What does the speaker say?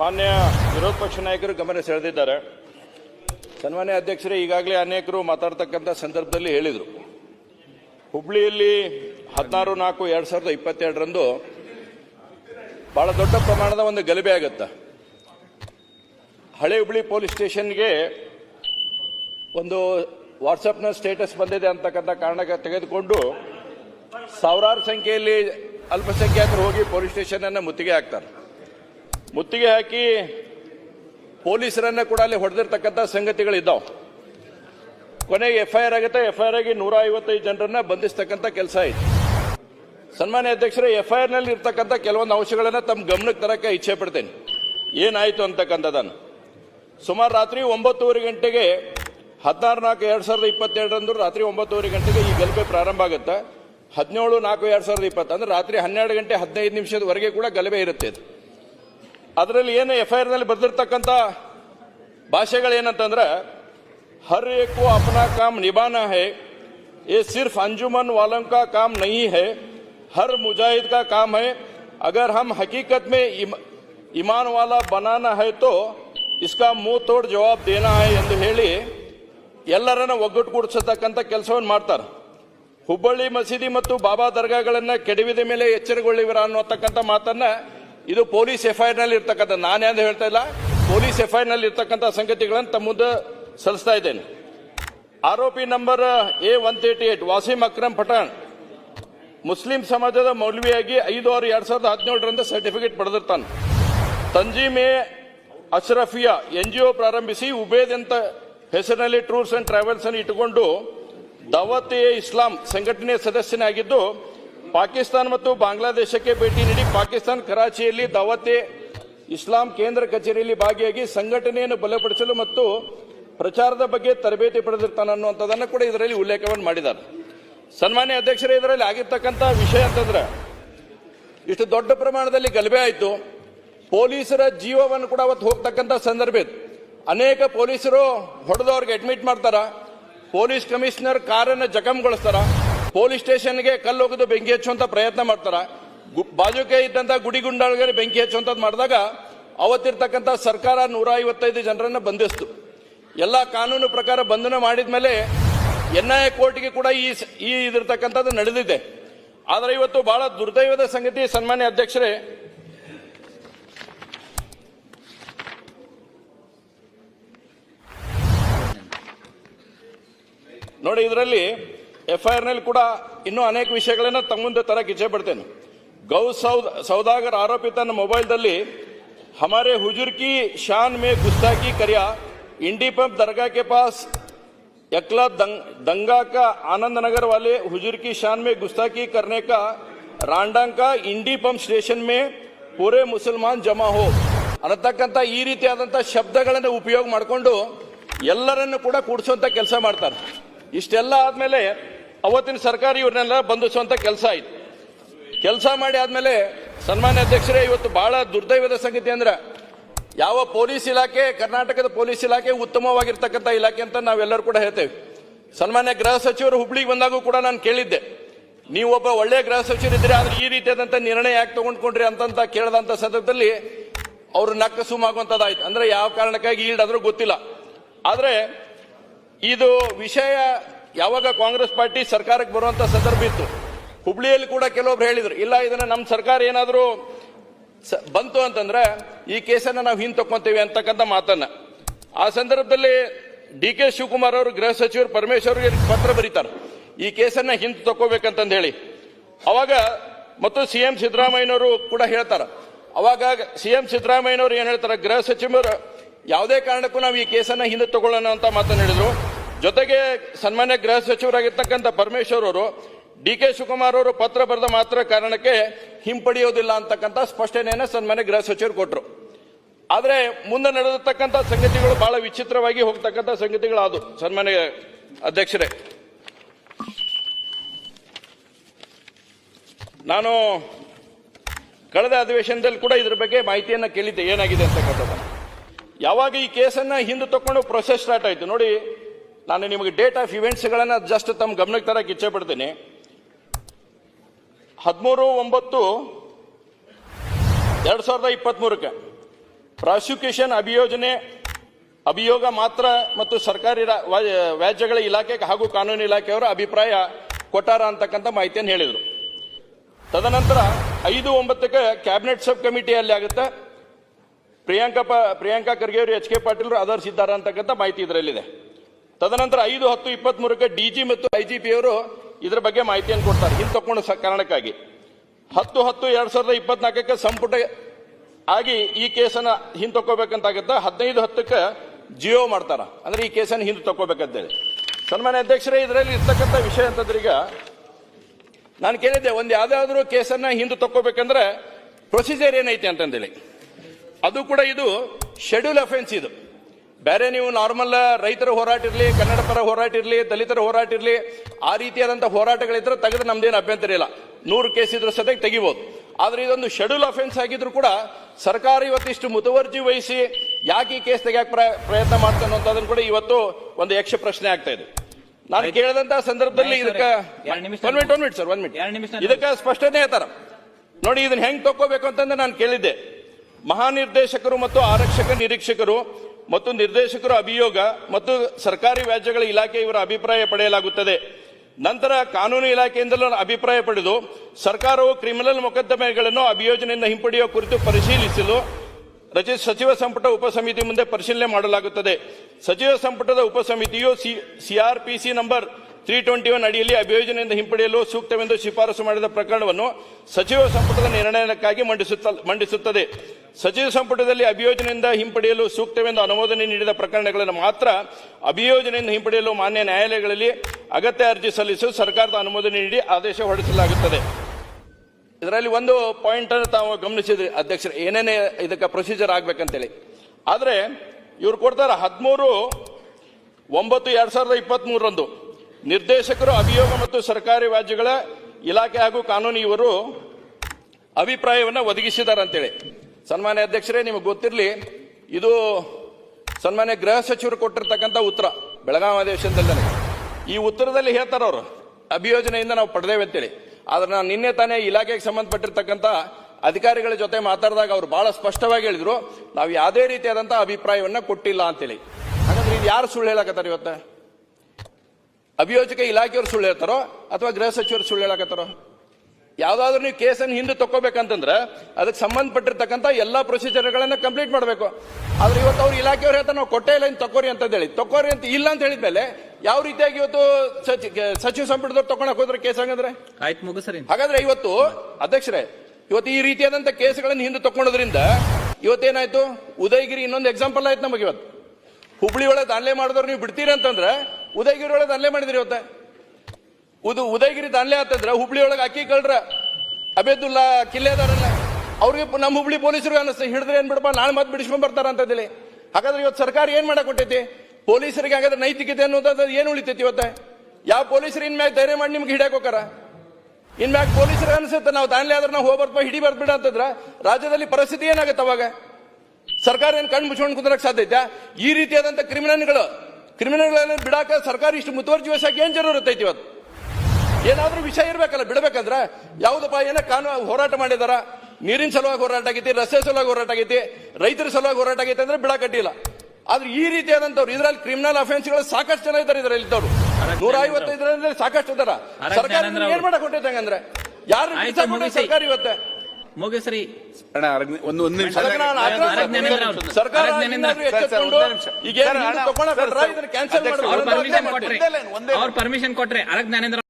ಮಾನ್ಯ ವಿರೋಧ ಪಕ್ಷ ನಾಯಕರು ಗಮನ ಸೆಳೆದಿದ್ದಾರೆ. ಸನ್ಮಾನ್ಯ ಅಧ್ಯಕ್ಷರೇ, ಈಗಾಗಲೇ ಅನೇಕರು ಮಾತಾಡ್ತಕ್ಕಂಥ ಸಂದರ್ಭದಲ್ಲಿ ಹೇಳಿದರು. ಹುಬ್ಳಿಯಲ್ಲಿ ಹದಿನಾರು ನಾಲ್ಕು ಎರಡು ಸಾವಿರದ ಇಪ್ಪತ್ತೆರಡರಂದು ಬಹಳ ದೊಡ್ಡ ಪ್ರಮಾಣದ ಒಂದು ಗಲಭೆ ಆಗುತ್ತೆ. ಹಳೆ ಹುಬ್ಳಿ ಪೊಲೀಸ್ ಸ್ಟೇಷನ್ಗೆ ಒಂದು ವಾಟ್ಸಪ್ನ ಸ್ಟೇಟಸ್ ಬಂದಿದೆ ಅಂತಕ್ಕಂಥ ಕಾರಣಕ್ಕೆ ತೆಗೆದುಕೊಂಡು ಸಾವಿರಾರು ಸಂಖ್ಯೆಯಲ್ಲಿ ಅಲ್ಪಸಂಖ್ಯಾತರು ಹೋಗಿ ಪೊಲೀಸ್ ಸ್ಟೇಷನನ್ನು ಮುತ್ತಿಗೆ ಹಾಕ್ತಾರೆ. ಮುತ್ತಿಗೆ ಹಾಕಿ ಪೊಲೀಸರನ್ನ ಕೂಡ ಅಲ್ಲಿ ಹೊಡೆದಿರ್ತಕ್ಕಂಥ ಸಂಗತಿಗಳಿದ್ದಾವೆ. ಕೊನೆಗೆ ಎಫ್ಐಆರ್ ಆಗುತ್ತೆ. ಎಫ್ಐಆರ್ ಆಗಿ ನೂರ ಐವತ್ತೈದು ಜನರನ್ನ ಬಂಧಿಸ್ತಕ್ಕಂಥ ಕೆಲಸ ಐತಿ ಸನ್ಮಾನ್ಯ ಅಧ್ಯಕ್ಷರೇ ಎಫ್ಐಆರ್ನಲ್ಲಿ ಇರ್ತಕ್ಕಂಥ ಕೆಲವೊಂದು ಅಂಶಗಳನ್ನ ತಮ್ಮ ಗಮನಕ್ಕೆ ತರಕ್ಕೆ ಇಚ್ಛೆ ಪಡ್ತೇನೆ. ಏನಾಯ್ತು ಅಂತಕ್ಕಂಥದ್ದನ್ನು. ಸುಮಾರು ರಾತ್ರಿ ಒಂಬತ್ತುವರೆ ಗಂಟೆಗೆ ಹದಿನಾರು ನಾಲ್ಕು ಎರಡು ಸಾವಿರದ ಇಪ್ಪತ್ತೆರಡರಂದು ರಾತ್ರಿ ಒಂಬತ್ತುವರೆ ಗಂಟೆಗೆ ಈ ಗಲಭೆ ಪ್ರಾರಂಭ ಆಗುತ್ತೆ. ಹದಿನೇಳು ನಾಲ್ಕು ಎರಡು ಸಾವಿರದ ಇಪ್ಪತ್ತು, ಅಂದ್ರೆ ರಾತ್ರಿ ಹನ್ನೆರಡು ಗಂಟೆ ಹದಿನೈದು ನಿಮಿಷದವರೆಗೆ ಕೂಡ ಗಲಭೆ ಇರುತ್ತೆ ಇದು ಅದರಲ್ಲಿ ಏನು ಎಫ್ ಐ ಆರ್ ನಲ್ಲಿ ಬರೆದಿರ್ತಕ್ಕಂಥ ಭಾಷೆಗಳೇನಂತಂದ್ರೆ ಹರ್ एक को अपना काम निभाना है ये सिर्फ अंजुमन वालों का काम नहीं है हर मुजाहिद का काम है अगर हम हकीकत में इम, ईमान वाला बनाना है तो इसका मुंह तोड़ ಜವಾಬ್ ದೇನಾ है ಎಂದು ಹೇಳಿ ಎಲ್ಲರನ್ನ ಒಗ್ಗಟ್ಟುಗೂಡಿಸತಕ್ಕಂಥ ಕೆಲಸವನ್ನು ಮಾಡ್ತಾರೆ ಹುಬ್ಬಳ್ಳಿ ಮಸೀದಿ ಮತ್ತು ಬಾಬಾ ದರ್ಗಾಗಳನ್ನ ಕೆಡವಿದ ಮೇಲೆ ಎಚ್ಚರಗೊಳ್ಳಿವಿರ ಅನ್ನೋತಕ್ಕಂಥ ಮಾತನ್ನ ಇದು ಪೊಲೀಸ್ ಎಫ್ಐಆರ್ನಲ್ಲಿ ಇರ್ತಕ್ಕಂಥ, ನಾನೇ ಅಂತ ಹೇಳ್ತಾ ಇಲ್ಲ. ಪೊಲೀಸ್ ಎಫ್ಐಆರ್ನಲ್ಲಿ ಇರ್ತಕ್ಕಂಥ ಸಂಗತಿಗಳನ್ನು ತಮ್ಮ ಮುಂದೆ ಸಲ್ಲಿಸ್ತಾ ಇದ್ದೇನೆ. ಆರೋಪಿ number A one thirty eight, Wasim Akram Pathan. Muslim ಸಮಾಜದ ಮೌಲ್ವಿಯಾಗಿ ಐದು ಆರು ಎರಡ್ ಸಾವಿರದ ಹದಿನೇಳರಿಂದ ಸರ್ಟಿಫಿಕೇಟ್ ಪಡೆದಿರ್ತಾನೆ. Tanzeem e ಅಶ್ರಫಿಯಾ N G O ಪ್ರಾರಂಭಿಸಿ ಉಬೇದ್ ಅಂತ ಹೆಸರಿನಲ್ಲಿ ಟೂರ್ಸ್ ಅಂಡ್ ಟ್ರಾವೆಲ್ಸ್ ಅನ್ನು ಇಟ್ಟುಕೊಂಡು ದಾವತ್ ಎ ಇಸ್ಲಾಂ ಸಂಘಟನೆಯ ಸದಸ್ಯನಾಗಿದ್ದು ಪಾಕಿಸ್ತಾನ ಮತ್ತು ಬಾಂಗ್ಲಾದೇಶಕ್ಕೆ ಭೇಟಿ ನೀಡಿ ಪಾಕಿಸ್ತಾನ ಕರಾಚಿಯಲ್ಲಿ ದಾವತೆ ಇಸ್ಲಾಂ ಕೇಂದ್ರ ಕಚೇರಿಯಲ್ಲಿ ಭಾಗಿಯಾಗಿ ಸಂಘಟನೆಯನ್ನು ಬಲಪಡಿಸಲು ಮತ್ತು ಪ್ರಚಾರದ ಬಗ್ಗೆ ತರಬೇತಿ ಪಡೆದಿರ್ತಾನೆ ಅನ್ನುವಂಥದ್ದನ್ನು ಕೂಡ ಇದರಲ್ಲಿ ಉಲ್ಲೇಖವನ್ನು ಮಾಡಿದ್ದಾರೆ. ಸನ್ಮಾನ್ಯ ಅಧ್ಯಕ್ಷರೇ, ಇದರಲ್ಲಿ ಆಗಿರ್ತಕ್ಕಂಥ ವಿಷಯ ಅಂತಂದ್ರೆ, ಇಷ್ಟು ದೊಡ್ಡ ಪ್ರಮಾಣದಲ್ಲಿ ಗಲಭೆ ಆಯಿತು. ಪೊಲೀಸರ ಜೀವವನ್ನು ಕೂಡ ಅವತ್ತು ಹೋಗ್ತಕ್ಕಂಥ ಸಂದರ್ಭ ಇತ್ತು. ಅನೇಕ ಪೊಲೀಸರು ಹೊಡೆದವ್ರಿಗೆ ಅಡ್ಮಿಟ್ ಮಾಡ್ತಾರ. ಪೊಲೀಸ್ ಕಮಿಷನರ್ ಕಾರನ್ನು ಜಖಂಗೊಳಿಸ್ತಾರ. ಪೊಲೀಸ್ ಸ್ಟೇಷನ್ಗೆ ಕಲ್ಲು ಹೋಗೋದು ಬೆಂಕಿ ಹಚ್ಚುವಂತ ಪ್ರಯತ್ನ ಮಾಡ್ತಾರ? ಬಾಜುಕೆ ಇದ್ದಂತ ಗುಡಿ ಗುಂಡಾಳಿಗೆ ಬೆಂಕಿ ಹಚ್ಚುವಂಥದ್ದು ಮಾಡಿದಾಗ ಅವತ್ತಿರ್ತಕ್ಕಂಥ ಸರ್ಕಾರ ನೂರ ಐವತ್ತೈದು ಜನರನ್ನ ಬಂಧಿಸ್ತು. ಎಲ್ಲ ಕಾನೂನು ಪ್ರಕಾರ ಬಂಧನ ಮಾಡಿದ ಮೇಲೆ ಎನ್ ಐ ಎ ಕೋರ್ಟ್ಗೆ ಕೂಡ ಈ ಈ ಇದಿರ್ತಕ್ಕಂಥದ್ದು ನಡೆದಿದೆ. ಆದರೆ ಇವತ್ತು ಬಹಳ ದುರ್ದೈವದ ಸಂಗತಿ, ಸನ್ಮಾನ್ಯ ಅಧ್ಯಕ್ಷರೇ. ನೋಡಿ, ಇದರಲ್ಲಿ ಎಫ್ ಐ ಆರ್ ನಲ್ಲಿ ಕೂಡ ಇನ್ನೂ ಅನೇಕ ವಿಷಯಗಳನ್ನ ತಮ್ಮ ಮುಂದೆ ತರಕ್ಕೆ ಇಚ್ಛೆ ಪಡ್ತೇನೆ ಗೌ ಸೌದ್ ಸೌದಾಗರ್ ಆರೋಪಿ ತನ್ನ ಮೊಬೈಲ್ದಲ್ಲಿ हमारे हुजूर की शान में गुस्ताखी करिया इंडी पंप दरगाह के पास यकला दंग, दंगा का आनंद नगर वाले हुजूर की शान में गुस्ताखी करने का रांडांग का इंडी पंप स्टेशन में पूरे ಮುಸಲ್ಮಾನ್ ಜಮಾ ಹೋ ಅನ್ನತಕ್ಕಂಥ ಈ ರೀತಿಯಾದಂಥ ಶಬ್ದಗಳನ್ನು ಉಪಯೋಗ ಮಾಡಿಕೊಂಡು ಎಲ್ಲರನ್ನು ಕೂಡ ಕೂಡಿಸುವಂತ ಕೆಲಸ ಮಾಡ್ತಾರೆ ಇಷ್ಟೆಲ್ಲ ಆದ್ಮೇಲೆ ಅವತ್ತಿನ ಸರ್ಕಾರ ಇವ್ರನ್ನೆಲ್ಲ ಬಂಧಿಸುವಂತ ಕೆಲಸ ಆಯ್ತು. ಕೆಲಸ ಮಾಡಿ ಆದ್ಮೇಲೆ ಸನ್ಮಾನ್ಯ ಅಧ್ಯಕ್ಷರೇ, ಇವತ್ತು ಬಹಳ ದುರ್ದೈವದ ಸಂಗತಿ ಅಂದ್ರೆ, ಯಾವ ಪೊಲೀಸ್ ಇಲಾಖೆ, ಕರ್ನಾಟಕದ ಪೊಲೀಸ್ ಇಲಾಖೆ ಉತ್ತಮವಾಗಿರ್ತಕ್ಕಂಥ ಇಲಾಖೆ ಅಂತ ನಾವೆಲ್ಲರೂ ಕೂಡ ಹೇಳ್ತೇವೆ. ಸನ್ಮಾನ್ಯ ಗೃಹ ಸಚಿವರು ಹುಬ್ಳಿಗೆ ಬಂದಾಗೂ ಕೂಡ ನಾನು ಕೇಳಿದ್ದೆ. ನೀವು ಒಬ್ಬ ಒಳ್ಳೆಯ ಗೃಹ ಸಚಿವರಿದ್ದೀರಿ, ಆದ್ರೆ ಈ ರೀತಿಯಾದಂಥ ನಿರ್ಣಯ ಯಾಕೆ ತಗೊಂಡ್ಕೊಂಡ್ರಿ ಅಂತಂತ ಕೇಳದಂತ ಸಂದರ್ಭದಲ್ಲಿ ಅವರು ನಕ್ಕ ಸುಮಾಗುವಂಥದ್ದಾಯ್ತು ಅಂದ್ರೆ ಯಾವ ಕಾರಣಕ್ಕಾಗಿ ಈಲ್ಡ್ ಗೊತ್ತಿಲ್ಲ. ಆದ್ರೆ ಇದು ವಿಷಯ ಯಾವಾಗ ಕಾಂಗ್ರೆಸ್ ಪಾರ್ಟಿ ಸರ್ಕಾರಕ್ಕೆ ಬರುವಂತ ಸಂದರ್ಭ ಇತ್ತು. ಹುಬ್ಳಿಯಲ್ಲಿ ಕೂಡ ಕೆಲವೊಬ್ರು ಹೇಳಿದ್ರು, ಇಲ್ಲ, ಇದನ್ನ ನಮ್ಮ ಸರ್ಕಾರ ಏನಾದರೂ ಬಂತು ಅಂತಂದ್ರೆ ಈ ಕೇಸನ್ನ ನಾವು ಹಿಂದೆ ತಕ್ಕೊಂತೀವಿ ಅಂತಕ್ಕಂಥ ಮಾತನ್ನ. ಆ ಸಂದರ್ಭದಲ್ಲಿ ಡಿ ಕೆ ಶಿವಕುಮಾರ್ ಅವರು ಗೃಹ ಸಚಿವರು ಪರಮೇಶ್ವರ್ ಪತ್ರ ಬರೀತಾರೆ. ಈ ಕೇಸನ್ನ ಹಿಂದೆ ತಕ್ಕೋಬೇಕಂತಂದು ಹೇಳಿ. ಅವಾಗ ಮತ್ತು ಸಿ ಎಂ ಸಿದ್ದರಾಮಯ್ಯನವರು ಕೂಡ ಹೇಳ್ತಾರೆ. ಅವಾಗ ಸಿ ಎಂ ಸಿದ್ದರಾಮಯ್ಯನವರು ಏನು ಹೇಳ್ತಾರೆ, ಗೃಹ ಸಚಿವರು ಯಾವುದೇ ಕಾರಣಕ್ಕೂ ನಾವು ಈ ಕೇಸನ್ನ ಹಿಂದೆ ತಗೊಳ್ಳೋಣ ಅಂತ ಮಾತನ್ನ ಹೇಳಿದ್ರು. ಜೊತೆಗೆ ಸನ್ಮಾನ್ಯ ಗೃಹ ಸಚಿವರಾಗಿರ್ತಕ್ಕಂಥ ಪರಮೇಶ್ವರ್ ಅವರು, ಡಿ ಕೆ ಶಿವಕುಮಾರ್ ಅವರು ಪತ್ರ ಬರೆದ ಮಾತ್ರ ಕಾರಣಕ್ಕೆ ಹಿಂಪಡೆಯೋದಿಲ್ಲ ಅಂತಕ್ಕಂಥ ಸ್ಪಷ್ಟನೆಯನ್ನು ಸನ್ಮಾನ್ಯ ಗೃಹ ಸಚಿವರು ಕೊಟ್ಟರು ಆದರೆ ಮುಂದೆ ನಡೆದಿರ್ತಕ್ಕಂಥ ಸಂಗತಿಗಳು ಬಹಳ ವಿಚಿತ್ರವಾಗಿ ಹೋಗ್ತಕ್ಕಂಥ ಅದು ಸನ್ಮಾನ್ಯ ಅಧ್ಯಕ್ಷರೇ. ನಾನು ಕಳೆದ ಅಧಿವೇಶನದಲ್ಲಿ ಕೂಡ ಇದ್ರ ಬಗ್ಗೆ ಮಾಹಿತಿಯನ್ನು ಕೇಳಿದ್ದೆ. ಏನಾಗಿದೆ ಅಂತಕ್ಕಂಥದ್ದು ಯಾವಾಗ ಈ ಕೇಸನ್ನು ಹಿಂದೆ ತಕೊಂಡು ಪ್ರೊಸೆಸ್ ಸ್ಟಾರ್ಟ್ ಆಯಿತು. ನೋಡಿ ನಾನು ನಿಮಗೆ ಡೇಟ್ ಆಫ್ ಇವೆಂಟ್ಸ್ಗಳನ್ನು ಜಸ್ಟ್ ತಮ್ಮ ಗಮನಕ್ಕೆ ತರಕ್ಕೆ ಇಚ್ಛೆ ಪಡ್ತೀನಿ. ಹದಿಮೂರು, ಒಂಬತ್ತು, ಎರಡು ಸಾವಿರದ ಇಪ್ಪತ್ತ್ ಮೂರಕ್ಕೆ ಪ್ರಾಸಿಕ್ಯೂಷನ್ ಅಭಿಯೋಜನೆ, ಅಭಿಯೋಗ ಮಾತ್ರ ಮತ್ತು ಸರ್ಕಾರಿ ವ್ಯಾಜ್ಯಗಳ ಇಲಾಖೆ ಹಾಗೂ ಕಾನೂನು ಇಲಾಖೆಯವರ ಅಭಿಪ್ರಾಯ ಕೊಟ್ಟಾರ ಅಂತಕ್ಕಂಥ ಮಾಹಿತಿಯನ್ನು ಹೇಳಿದರು. ತದನಂತರ ಐದು, ಒಂಬತ್ತಕ್ಕೆ ಕ್ಯಾಬಿನೆಟ್ ಸಬ್ ಕಮಿಟಿಯಲ್ಲಿ ಆಗುತ್ತೆ. ಪ್ರಿಯಾಂಕಾ ಪ್ರಿಯಾಂಕಾ ಖರ್ಗೆ ಅವರು ಎಚ್ ಕೆ ಪಾಟೀಲ್ ಅದರ್ಸ್ ಇದ್ದಾರೆ ಅಂತಕ್ಕಂಥ ಮಾಹಿತಿ ಇದರಲ್ಲಿದೆ. ತದನಂತರ ಐದು, ಹತ್ತು ಇಪ್ಪತ್ತ್ ಮೂರಕ್ಕೆ ಡಿಜಿ ಮತ್ತು ಐಜಿಪಿ ಅವರು ಇದರ ಬಗ್ಗೆ ಮಾಹಿತಿಯನ್ನು ಕೊಡ್ತಾರೆ. ಸ- ಕಾರಣಕ್ಕಾಗಿ. ಹತ್ತು ಹತ್ತು, ಎರಡ್ ಸಾವಿರದ ಇಪ್ಪತ್ನಾಲ್ಕಕ್ಕೆ ಸಂಪುಟ ಆಗಿ ಈ ಕೇಸನ್ನ ಹಿಂದೆ ತಕ್ಕೋಬೇಕಂತಾಗುತ್ತೆ ಹದಿನೈದು, ಹತ್ತಕ್ಕೆ ಜಿಯೋ ಮಾಡ್ತಾರ. ಅಂದ್ರೆ ಈ ಕೇಸನ್ನು ಹಿಂದೆ ತಕ್ಕೋಬೇಕಂತೇಳಿ. ಸನ್ಮಾನ್ಯ ಅಧ್ಯಕ್ಷರೇ, ಇದರಲ್ಲಿ ಇರ್ತಕ್ಕಂಥ ವಿಷಯ ಅಂತಂದ್ರೆ ಈಗ ನಾನು ಕೇಳಿದ್ದೆ, ಒಂದು ಯಾವುದಾದ್ರೂ ಕೇಸನ್ನ ಹಿಂದೆ ತಕ್ಕೋಬೇಕಂದ್ರೆ ಪ್ರೊಸೀಜರ್ ಏನೈತೆ ಅಂತಂದೇಳಿ. ಅದು ಕೂಡ ಇದು ಶೆಡ್ಯೂಲ್ ಅಫೆನ್ಸ್ ಇದು. ಬೇರೆ ನೀವು ನಾರ್ಮಲ್ ರೈತರ ಹೋರಾಟ ಇರಲಿ ಕನ್ನಡ ಪರ ಹೋರಾಟ ಇರಲಿ ದಲಿತರ ಹೋರಾಟ ಇರಲಿ ಆ ರೀತಿಯಾದಂಥ ಹೋರಾಟಗಳಿದ್ರೆ ತೆಗೆದು ನಮ್ದೇನು ಅಭ್ಯಂತರ ಇಲ್ಲ. ನೂರು ಕೇಸ್ ಇದ್ರ ಸದ್ಯಕ್ಕೆ ತೆಗಿಬೋದು. ಆದ್ರೆ ಇದೊಂದು ಶೆಡ್ಯೂಲ್ ಅಫೆನ್ಸ್ ಆಗಿದ್ರು ಕೂಡ ಸರ್ಕಾರ ಇವತ್ತಿಷ್ಟು ಮುತುವರ್ಜಿ ವಹಿಸಿ ಯಾಕೆ ಈ ಕೇಸ್ ತೆಗಿಯಕ್ಕೆ ಪ್ರ- ಪ್ರಯತ್ನ ಮಾಡ್ತಾನೆ ಅನ್ನೋದನ್ನು ಕೂಡ ಇವತ್ತು ಒಂದು ಯಕ್ಷ ಪ್ರಶ್ನೆ ಆಗ್ತಾ ಇದೆ. ನಾನು ಕೇಳಿದಂತ ಸಂದರ್ಭದಲ್ಲಿ ಇದಕ್ಕೆ one minute one minute sir one minute ಇದಕ್ಕೆ ಸ್ಪಷ್ಟನೆ ಹೇಳ್ತಾರ ನೋಡಿ ಇದನ್ನ ಹೆಂಗ್ ತಗೋಬೇಕು ಅಂತಂದ್ರೆ ನಾನು ಕೇಳಿದ್ದೆ. ಮಹಾನಿರ್ದೇಶಕರು ಮತ್ತು ಆರಕ್ಷಕ ನಿರೀಕ್ಷಕರು ಮತ್ತು ನಿರ್ದೇಶಕರ ಅಭಿಯೋಗ ಮತ್ತು ಸರ್ಕಾರಿ ವ್ಯಾಜ್ಯಗಳ ಇಲಾಖೆ ಇವರ ಅಭಿಪ್ರಾಯ ಪಡೆಯಲಾಗುತ್ತದೆ. ನಂತರ ಕಾನೂನು ಇಲಾಖೆಯಿಂದಲೂ ಅಭಿಪ್ರಾಯ ಪಡೆದು ಸರ್ಕಾರವು ಕ್ರಿಮಿನಲ್ ಮೊಕದ್ದಮೆಗಳನ್ನು ಅಭಿಯೋಜನೆಯಿಂದ ಹಿಂಪಡೆಯುವ ಕುರಿತು ಪರಿಶೀಲಿಸಲು ರಚಿ ಸಚಿವ ಸಂಪುಟ ಉಪಸಮಿತಿ ಮುಂದೆ ಪರಿಶೀಲನೆ ಮಾಡಲಾಗುತ್ತದೆ. ಸಚಿವ ಸಂಪುಟದ ಉಪಸಮಿತಿಯು CrPC number three twenty one ಅಡಿಯಲ್ಲಿ ಅಭಿಯೋಜನೆಯಿಂದ ಹಿಂಪಡೆಯಲು ಸೂಕ್ತವೆಂದು ಶಿಫಾರಸು ಮಾಡಿದ ಪ್ರಕರಣವನ್ನು ಸಚಿವ ಸಂಪುಟದ ನಿರ್ಣಯಕ್ಕಾಗಿ ಮಂಡಿಸುತ್ತ, ಮಂಡಿಸುತ್ತದೆ. ಸಚಿವ ಸಂಪುಟದಲ್ಲಿ ಅಭಿಯೋಜನೆಯಿಂದ ಹಿಂಪಡೆಯಲು ಸೂಕ್ತವೆಂದು ಅನುಮೋದನೆ ನೀಡಿದ ಪ್ರಕರಣಗಳನ್ನು ಮಾತ್ರ ಅಭಿಯೋಜನೆಯಿಂದ ಹಿಂಪಡೆಯಲು ಮಾನ್ಯ ನ್ಯಾಯಾಲಯಗಳಲ್ಲಿ ಅಗತ್ಯ ಅರ್ಜಿ ಸಲ್ಲಿಸಲು ಸರ್ಕಾರದ ಅನುಮೋದನೆ ನೀಡಿ ಆದೇಶ ಹೊರಡಿಸಲಾಗುತ್ತದೆ. ಇದರಲ್ಲಿ ಒಂದು ಪಾಯಿಂಟ್ ಅನ್ನು ತಾವು ಗಮನಿಸಿದ್ರಿ, ಅಧ್ಯಕ್ಷರು. ಏನೇನೇ ಇದಕ್ಕೆ ಪ್ರೊಸೀಜರ್ ಆಗ್ಬೇಕಂತೇಳಿ. ಆದರೆ ಇವ್ರು ಕೊಡ್ತಾರೆ ಹದಿಮೂರು ಒಂಬತ್ತು ಎರಡ್ ಸಾವಿರದ ಇಪ್ಪತ್ತ್ ಮೂರರಂದು ನಿರ್ದೇಶಕರು, ಅಭಿಯೋಗ ಮತ್ತು ಸರ್ಕಾರಿ ವ್ಯಾಜ್ಯಗಳ ಇಲಾಖೆ ಹಾಗೂ ಕಾನೂನು ಇವರು ಅಭಿಪ್ರಾಯವನ್ನು ಒದಗಿಸಿದ್ದಾರೆ ಅಂತೇಳಿ ಸನ್ಮಾನ್ಯ ಅಧ್ಯಕ್ಷರೇ, ನಿಮಗೆ ಗೊತ್ತಿರಲಿ, ಇದು ಸನ್ಮಾನ್ಯ ಗೃಹ ಸಚಿವರು ಕೊಟ್ಟಿರ್ತಕ್ಕಂಥ ಉತ್ತರ ಬೆಳಗಾವಿ ಅಧಿವೇಶನದಲ್ಲಿ ನನಗೆ. ಈ ಉತ್ತರದಲ್ಲಿ ಹೇಳ್ತಾರೆ ಅವರು, ಅಭಿಯೋಜನೆಯಿಂದ ನಾವು ಪಡೆದೇವೆ ಅಂತೇಳಿ. ಆದರೆ ನಾನು ನಿನ್ನೆ ತಾನೇ ಇಲಾಖೆಗೆ ಸಂಬಂಧಪಟ್ಟಿರ್ತಕ್ಕಂಥ ಅಧಿಕಾರಿಗಳ ಜೊತೆ ಮಾತಾಡಿದಾಗ ಅವರು ಬಹಳ ಸ್ಪಷ್ಟವಾಗಿ ಹೇಳಿದರು, ನಾವು ಯಾವುದೇ ರೀತಿಯಾದಂಥ ಅಭಿಪ್ರಾಯವನ್ನು ಕೊಟ್ಟಿಲ್ಲ ಅಂತೇಳಿ. ಹಾಗಾದ್ರೆ ಇದು ಯಾರು ಸುಳ್ಳು ಹೇಳಕತ್ತಾರೆ ಇವತ್ತ? ಅಭಿಯೋಜಕ ಇಲಾಖೆಯವರು ಸುಳ್ಳು ಹೇಳ್ತಾರೋ ಅಥವಾ ಗೃಹ ಸಚಿವರು ಸುಳ್ಳು ಹೇಳಕತ್ತಾರೋ? ಯಾವ್ದಾದ್ರು ನೀವು ಕೇಸನ್ನು ಹಿಂದೆ ತಗೋಬೇಕಂತಂದ್ರೆ ಅದಕ್ಕೆ ಸಂಬಂಧಪಟ್ಟಿರ್ತಕ್ಕಂಥ ಎಲ್ಲಾ ಪ್ರೊಸೀಜರ್ಗಳನ್ನ ಕಂಪ್ಲೀಟ್ ಮಾಡಬೇಕು. ಆದ್ರೆ ಇವತ್ತು ಅವ್ರ ಇಲಾಖೆಯವ್ರು ಹೇಳ್ತಾರೆ ನಾವು ಕೊಟ್ಟೇ ಇಲ್ಲ ಇನ್ನು ತಕೋರಿ ಅಂತ ಹೇಳಿ. ತಕೋರಿ ಅಂತ ಇಲ್ಲ ಅಂತ ಹೇಳಿದ್ಮೇಲೆ ಯಾವ ರೀತಿಯಾಗಿ ಇವತ್ತು ಸಚಿ- ಸಚಿವ ಸಂಪುಟದವ್ರು ತಗೊಳಕ್ ಹೋದ್ರೆ ಕೇಸ್ ಹಂಗಂದ್ರೆ? ಆಯ್ತು ಮುಗಿಸ್ರಿ ಹಾಗಾದ್ರೆ ಇವತ್ತು ಅಧ್ಯಕ್ಷರೇ ಇವತ್ತು ಈ ರೀತಿಯಾದಂತ ಕೇಸ್ಗಳನ್ನು ಹಿಂದೆ ತಕೊಂಡೋದ್ರಿಂದ ಇವತ್ತೇನಾಯ್ತು? ಉದಯಗಿರಿ ಇನ್ನೊಂದು ಎಕ್ಸಾಂಪಲ್ ಆಯ್ತು ನಮಗೆ ಇವತ್ತು ಹುಬ್ಳಿ ಒಳಗೆ ದಾನ್ಲೆ ಮಾಡಿದವ್ರು ನೀವು ಬಿಡ್ತೀರಿ ಅಂತಂದ್ರೆ ಉದಯಗಿರಿ ಒಳಗೆ ದಾನ್ಲೆ ಮಾಡಿದ್ರಿ ಇವತ್ತ? ಉದು ಉದಯಗಿರಿ ದಾನ್ಲೆ ಆತಂದ್ರೆ ಹುಬ್ಳಿ ಒಳಗೆ ಅಕ್ಕಿ ಕಳ್ರ, ಅಬೇದುಲ್ಲಾ ಕಿಲ್ಲೆದಾರಲ್ಲ. ಅವ್ರಿಗೆ ನಮ್ಮ ಹುಬ್ಳಿ ಪೊಲೀಸರು ಅನಿಸ್ತು, ಹಿಡಿದ್ರೆ ಏನ್ ಬಿಡಪ್ಪ ನಾಳೆ ಮತ್ತೆ ಬಿಡಿಸ್ಕೊಂಡ್ ಬರ್ತಾರ ಅಂತಂದೇಳಿ ಹಾಗಾದ್ರೆ ಇವತ್ತು ಸರ್ಕಾರ ಏನ್ ಮಾಡಕ್ ಕೊಟ್ಟೈತಿ? ಪೊಲೀಸರಿಗೆ ಹಾಗಾದ್ರೆ ನೈತಿಕತೆ ಅನ್ನೋದು ಏನು ಉಳಿತೈತಿ ಇವತ್ತ? ಯಾವ ಪೊಲೀಸರು ಇನ್ಮ್ಯಾಗ ಧೈರ್ಯ ಮಾಡಿ ನಿಮ್ಗೆ ಹಿಡಿಯಕ್ ಹೋಗಾರ ಇನ್ಮ್ಯಾಗ ಪೊಲೀಸರಿಗೆ ಅನ್ಸುತ್ತೆ, ನಾವು ದಾನ್ಲೆ ಆದ್ರೆ ನಾವು ಹೋಗ್ಬಾರ್ದು ಹಿಡಿ ಬರ್ಬಿಡ ಅಂತಂದ್ರ ರಾಜ್ಯದಲ್ಲಿ ಪರಿಸ್ಥಿತಿ ಏನಾಗುತ್ತೆ ಅವಾಗ? ಸರ್ಕಾರ ಏನು ಕಣ್ಣು ಮುಚ್ಕೊಂಡು ಕುಂದ್ರಕ್ ಸಾಧ್ಯ ಈ ರೀತಿಯಾದಂಥ ಕ್ರಿಮಿನಲ್ಗಳು ಕ್ರಿಮಿನಲ್ಗಳನ್ನ ಬಿಡಾಕ ಸರ್ಕಾರ ಇಷ್ಟು ಮುತುವರ್ಜಿ ವಹಿಸಕ್ಕೆ ಏನ್ ಜರೂರತ್ ಐತಿ ಇವತ್ತು? ಏನಾದರೂ ವಿಷಯ ಇರಬೇಕಲ್ಲ ಬಿಡಬೇಕಂದ್ರೆ ಯಾವುದಪ್ಪ ಏನೋ ಕಾನೂನು ಹೋರಾಟ ಮಾಡಿದಾರ ನೀರಿನ ಸಲುವಾಗಿ ಹೋರಾಟ ಆಗೈತಿ ರಸ್ತೆ ಸಲುವಾಗಿ ಹೋರಾಟ ಆಗೈತಿ ರೈತರ ಸಲುವಾಗಿ ಹೋರಾಟ ಆಗೈತಿ ಅಂದ್ರೆ ಬಿಡಾಕಟ್ಟಿಲ್ಲ ಆದ್ರೆ ಈ ರೀತಿಯಾದಂತವ್ರು ಇದ್ರಲ್ಲಿ ಕ್ರಿಮಿನಲ್ ಅಫೆನ್ಸ್ಗಳು ಸಾಕಷ್ಟು ಜನ ಇದ್ದಾರೆ ಇದರಲ್ಲಿ ಇದ್ದವ್ರು. ನೂರ ಐವತ್ತೈದರಲ್ಲಿ ಸಾಕಷ್ಟು ಇದಾರ ಸರ್ಕಾರ ಏನ್ ಮಾಡಕ್ ಹೊಂಟೈತೆ ಹಂಗಂದ್ರೆ? ಯಾರು ಸರ್ಕಾರ ಇವತ್ತೆ? ಮುಗಿಸ್ರಿ ಅಣ್ಣ ಒಂದು ಒಂದು ನಿಮಿಷ. ಸರ್ಕಾರ. ಈಗ ಕ್ಯಾನ್ಸಲ್ ಅವ್ರ ಪರ್ಮಿಷನ್ ಕೊಟ್ರೆ ಅರಗ್ ಜ್ಞಾನೇಂದ್ರ